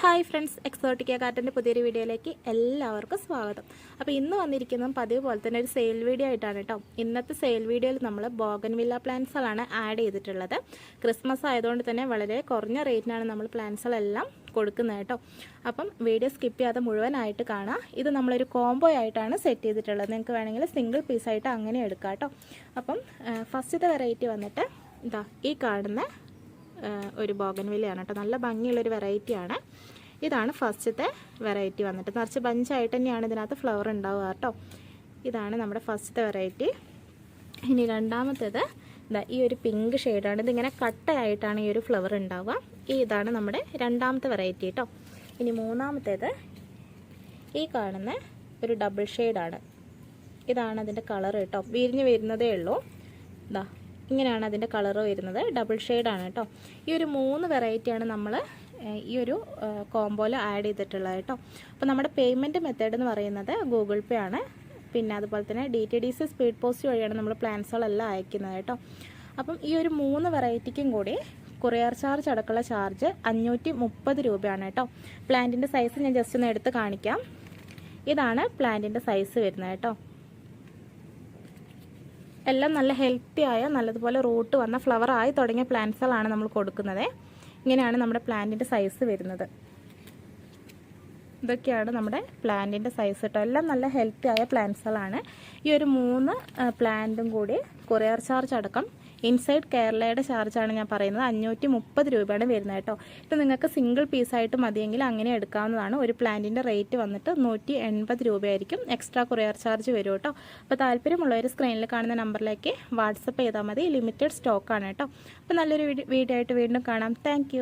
Hi friends Exotica കാറ്റന്റെ പുതിയൊരു വീഡിയോയിലേക്ക് എല്ലാവർക്കും സ്വാഗതം. അപ്പോൾ ഇന്ന് വന്നിരിക്കുന്നതും പതിവ് പോലെ തന്നെ ഒരു സെയിൽ വീഡിയോ ആയിട്ടാണ് കേട്ടോ. ഇന്നത്തെ സെയിൽ വീഡിയോയിൽ നമ്മൾ ബോഗൻവില്ല പ്ലാന്റ്സുകളാണ് ആഡ് ചെയ്തിട്ടുള്ളത്. ക്രിസ്മസ് ആയതുകൊണ്ട് തന്നെ വളരെ കുറഞ്ഞ റേറ്റിനാണ് നമ്മൾ പ്ലാന്റ്സുകളെല്ലാം കൊടുക്കുന്നത് കേട്ടോ. അപ്പം വീഡിയോ സ്കിപ്പ് ചെയ്യാതെ മുഴുവനായിട്ട് കാണാം. ഇത് നമ്മളൊരു കോംബോ ആയിട്ടാണ് സെറ്റ് ചെയ്തിട്ടുള്ളത്. നിങ്ങൾക്ക് വേണമെങ്കിൽ സിംഗിൾ പീസായിട്ട് അങ്ങനെ എടുക്കാം കേട്ടോ. അപ്പം ഫസ്റ്റത്തെ വെറൈറ്റി വന്നിട്ട് ഇതാ ഈ കാണുന്ന ഒരു ബോഗൻവില്ലയാണ് കേട്ടോ. നല്ല ഭംഗിയുള്ളൊരു വെറൈറ്റിയാണ്. ഇതാണ് ഫസ്റ്റത്തെ വെറൈറ്റി വന്നിട്ട്. നിറച്ച് ബഞ്ചായിട്ട് തന്നെയാണ് ഇതിനകത്ത് ഫ്ലവർ ഉണ്ടാവുക കേട്ടോ. ഇതാണ് നമ്മുടെ ഫസ്റ്റത്തെ വെറൈറ്റി. ഇനി രണ്ടാമത്തേത് ഇതാ ഈ ഒരു പിങ്ക് ഷെയ്ഡാണ്. ഇതിങ്ങനെ കട്ടയായിട്ടാണ് ഈ ഒരു ഫ്ലവർ ഉണ്ടാവുക. ഈ ഇതാണ് നമ്മുടെ രണ്ടാമത്തെ വെറൈറ്റി കേട്ടോ. ഇനി മൂന്നാമത്തേത് ഈ കാണുന്ന ഒരു ഡബിൾ ഷെയ്ഡാണ്. ഇതാണ് അതിന്റെ കളർ കേട്ടോ. വിരിഞ്ഞ് വരുന്നതേ ഉള്ളൂ. ഇതാ ഇങ്ങനെയാണ് അതിന്റെ കളർ വരുന്നത്. ഡബിൾ ഷെയ്ഡാണ് കേട്ടോ ഈ ഒരു മൂന്ന് വെറൈറ്റിയാണ് നമ്മൾ ഈ ഒരു കോംബോയിൽ ആഡ് ചെയ്തിട്ടുള്ളത് കേട്ടോ അപ്പോൾ നമ്മുടെ പേയ്മെന്റ് മെത്തേഡ് എന്ന് പറയുന്നത് ഗൂഗിൾ പേ ആണ്. പിന്നെ അതുപോലെ തന്നെ D T D C speed post വഴിയാണ് നമ്മൾ പ്ലാൻസുകളെല്ലാം അയക്കുന്നത് കേട്ടോ അപ്പം ഈ ഒരു മൂന്ന് വെറൈറ്റിക്കും കൂടി കൊറിയർ ചാർജ് അടക്കമുള്ള ചാർജ് അഞ്ഞൂറ്റി മുപ്പത് രൂപയാണ് കേട്ടോ പ്ലാന്റിന്റെ സൈസ് ഞാൻ ജസ്റ്റ് ഒന്ന് എടുത്ത് കാണിക്കാം. ഇതാണ് പ്ലാന്റിന്റെ സൈസ് വരുന്നത് കേട്ടോ എല്ലാം നല്ല ഹെൽത്തി ആയ നല്ലതുപോലെ റൂട്ട് വന്ന ഫ്ലവർ ആയി തുടങ്ങിയ പ്ലാന്റ്സുകളാണ് നമ്മൾ കൊടുക്കുന്നത്. ഇങ്ങനെയാണ് നമ്മുടെ പ്ലാന്റിന്റെ സൈസ് വരുന്നത്. ഇതൊക്കെയാണ് നമ്മുടെ പ്ലാന്റിന്റെ സൈസ് കേട്ടോ എല്ലാം നല്ല ഹെൽത്തി ആയ പ്ലാന്റ്സുകളാണ് ഈ ഒരു മൂന്ന് പ്ലാന്റും കൂടി കൊറിയർ ചാർജ് അടക്കം ഇൻസൈഡ് കേരളയുടെ ചാർജാണ് ഞാൻ പറയുന്നത്. അഞ്ഞൂറ്റി മുപ്പത് രൂപയാണ് വരുന്നത് കേട്ടോ. ഇത് നിങ്ങൾക്ക് സിംഗിൾ പീസായിട്ട് മതിയെങ്കിൽ അങ്ങനെ എടുക്കാവുന്നതാണ്. ഒരു പ്ലാന്റിന്റെ റേറ്റ് വന്നിട്ട് നൂറ്റി എൺപത് രൂപയായിരിക്കും. എക്സ്ട്രാ കൊറിയർ ചാർജ് വരും കേട്ടോ. അപ്പോൾ താല്പര്യമുള്ളവർ സ്ക്രീനിൽ കാണുന്ന നമ്പറിലേക്ക് വാട്സപ്പ് ചെയ്താൽ മതി. ലിമിറ്റഡ് സ്റ്റോക്കാണ് കേട്ടോ. അപ്പോൾ നല്ലൊരു വീഡിയോ ആയിട്ട് വീണ്ടും കാണാം. താങ്ക്